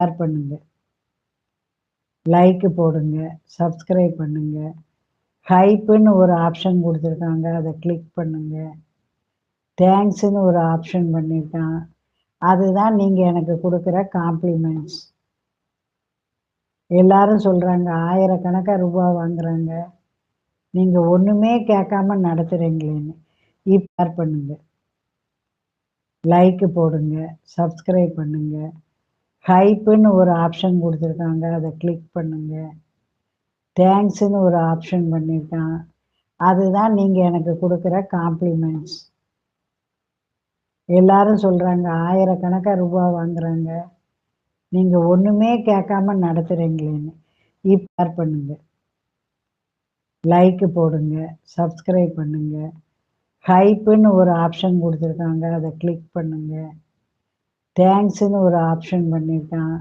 Share பண்ணுங்க like போடுங்க subscribe பண்ணுங்க. ஹைப்புன்னு ஒரு ஆப்ஷன் கொடுத்துருக்காங்க அதை கிளிக் பண்ணுங்க. தேங்க்ஸ்னு ஒரு ஆப்ஷன் பண்ணியிருக்கான் அதுதான் நீங்கள் எனக்கு கொடுக்குற காம்ப்ளிமெண்ட்ஸ் எல்லாரும் சொல்கிறாங்க ஆயிரக்கணக்காக ரூபா வாங்குறாங்க. நீங்கள் ஒன்றுமே கேட்காம நடத்துகிறீங்களேன்னு இப்போ பண்ணுங்க லைக் போடுங்க சப்ஸ்கிரைப் பண்ணுங்க. ஹைப்புன்னு ஒரு ஆப்ஷன் கொடுத்துருக்காங்க. அதை கிளிக் பண்ணுங்க. தேங்க்ஸ்னு ஒரு ஆப்ஷன் பண்ணியிருக்கான் அதுதான் நீங்கள் எனக்கு கொடுக்குற காம்ப்ளிமெண்ட்ஸ் எல்லாரும் சொல்கிறாங்க ஆயிரக்கணக்காக ரூபா வாங்குறாங்க. நீங்கள் ஒன்றுமே கேட்காம நடத்துகிறீங்களேன்னு இப்போ பண்ணுங்க. லைக்கு போடுங்க. சப்ஸ்கிரைப் பண்ணுங்க. ஹைப்புன்னு ஒரு ஆப்ஷன் கொடுத்துருக்காங்க. அதை கிளிக் பண்ணுங்கள் தேங்க்ஸ்னு ஒரு ஆப்ஷன் பண்ணியிருக்கான்